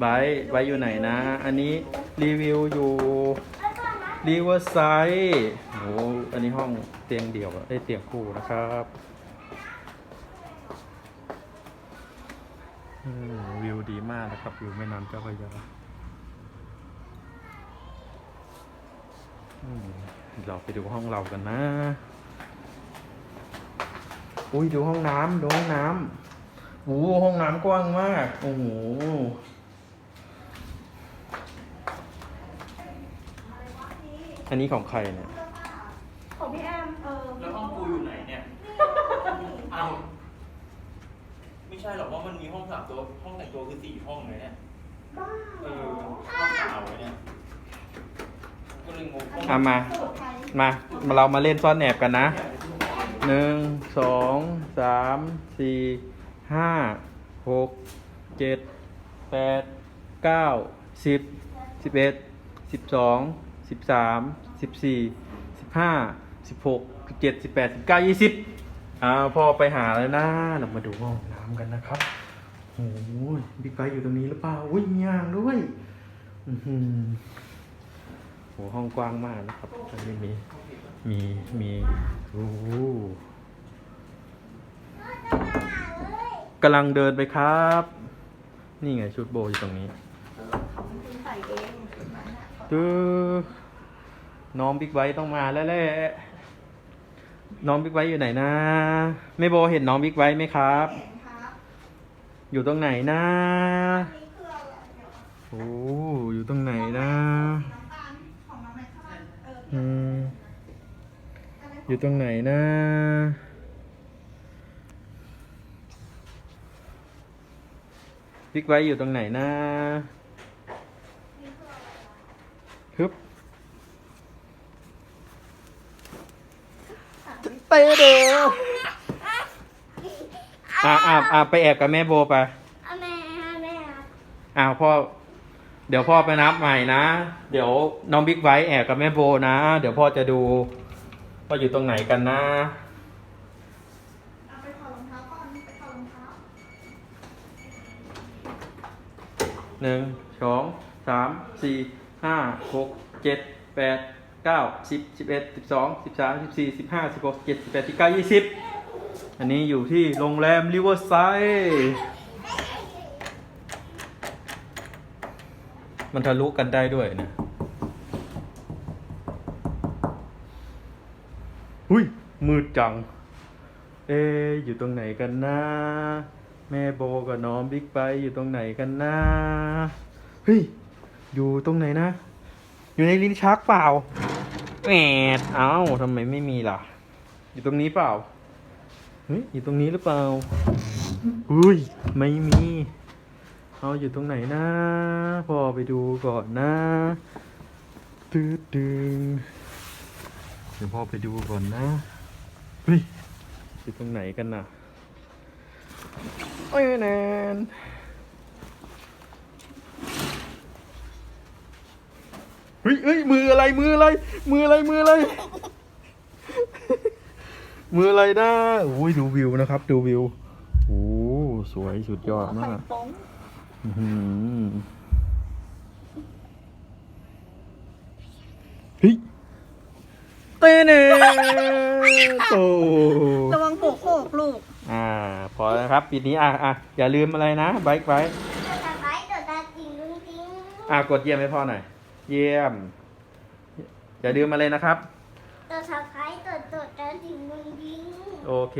ไบร์ไบร์อยู่ไหนนะ อันนี้รีวิวอยู่รีเวอร์ไซด์โอ้อันนี้ห้องเตียงเดี่ยวได้ยเตียงคู่นะครับวิวดีมากนะครับวิวแม่น้ำเจ้าพระยาเราไปดูห้องเรากันนะ อุ้ยดูห้องน้ำดูห้องน้ำโอ้โหห้องน้ำกว้างมาก โอ้โห อันนี้ของใครเนี่ย ของพี่แอมเออแล้วห้องกูอยู่ไหนเนี่ย เอาไม่ใช่หรอกว่ามันมีห้องสามตัว ห้องแต่งตัวคือสี่ห้องเลยเนี่ย บ้าเออ ห้องเปล่าเลยเนี่ยก็เลยงงห้องอะมาสูตรไทยมา มา เรามาเล่นซ่อนแอบกันนะ หนึ่ง สอง สาม สี่ ห้า หก เจ็ด แปด เก้า สิบ สิบเอ็ด สิบสอง สิบสามสิบสี่สิบห้าสิบหกสิบเจ็ดสิบแปดสิบเก้ายี่สิบอ่าพอไปหาแล้วนะเรามาดูห้องน้ำกันนะครับโอ้ยบิ๊กไบค์อยู่ตรงนี้หรือเปล่าอุ้ยมีอ่างด้วยอือหือโหห้องกว้างมากนะครับอันนี้มีมีมีโอ้กำลังเดินไปครับ นี่ไงชุดโบอยู่ตรงนี้ คุณใส่เองตื้อน้องบิ๊กไบค์ต้องมาแล้วแหละ น้องบิ๊กไบค์อยู่ไหนนะแม่โบเห็นน้องบิ๊กไบค์ไหมครับเห็นครับอยู่ตรงไหนนะนี่คืออะไรเดี๋ยวโอ้อยู่ตรงไหนนะน้ำตาลของน้ำมันข้างล่างเอออืมอะไรอยู่ตรงไหนนะ บิ๊กไบค์อยู่ตรงไหนนะ ฮึบเตะเดียวอะอะอะไปแอบกับแม่โบไปอะแม่แม่อ้าวพ่อ เดี๋ยวพ่อไปนับใหม่นะ เดี๋ยวน้องบิ๊กไบค์แอบกับแม่โบนะ เดี๋ยวพ่อจะดูว่าอยู่ตรงไหนกันนะ เอาไปถอดรองเท้าก่อนไปถอดรองเท้าหนึ่งสองสามสี่ ห้าหกเจ็ดแปดเก้าสิบสิบเอ็ดสิบสองสิบสามสิบสี่สิบห้าสิบหกเจ็ดสิบแปดสิบเก้ายี่สิบอันนี้อยู่ที่โรงแรมริเวอร์ไซด์มันทะลุกันได้ด้วยนะหุ้ย มืดจัง เอะอยู่ตรงไหนกันนะ แม่โบกับน้องบิ๊กไบค์อยู่ตรงไหนกันนะ เฮ้ย อยู่ตรงไหนนะ อยู่ในลิ้นชักเปล่าแหมดเอ้าทำไมไม่มีล่ะ อยู่ตรงนี้เปล่าเฮ้ยอยู่ตรงนี้หรือเปล่า อุ้ย ไม่มี เอาอยู่ตรงไหนนะพ่อไปดูก่อนนะตืดดึงเดี๋ยวพ่อไปดูก่อนนะเฮ้ยอยู่ตรงไหนกันน่ะ โอ้ยแนน ฮ้ยเฮ้ยมืออะไรมืออะไร มืออะไรมืออะไร มืออะไรนะโอ้ยดูวิวนะครับ ดูวิวโอ้สวยสุดยอดมากใส่โป้งอื้อหือเฮ้ยเต้เน่โต ระวังหัวโขกลูก อ่า พอแล้วครับปีนี้อะอะอย่าลืมอะไรนะไบค์ไบค์ตัวตาไว้ตัวตาจริงจริง อะกดเยี่ยมให้พ่อหน่อย เยี่ยม อย่าลืมอะไรนะครับ ตัวตาไว้ตัวตัวตาจริงจริง โอเค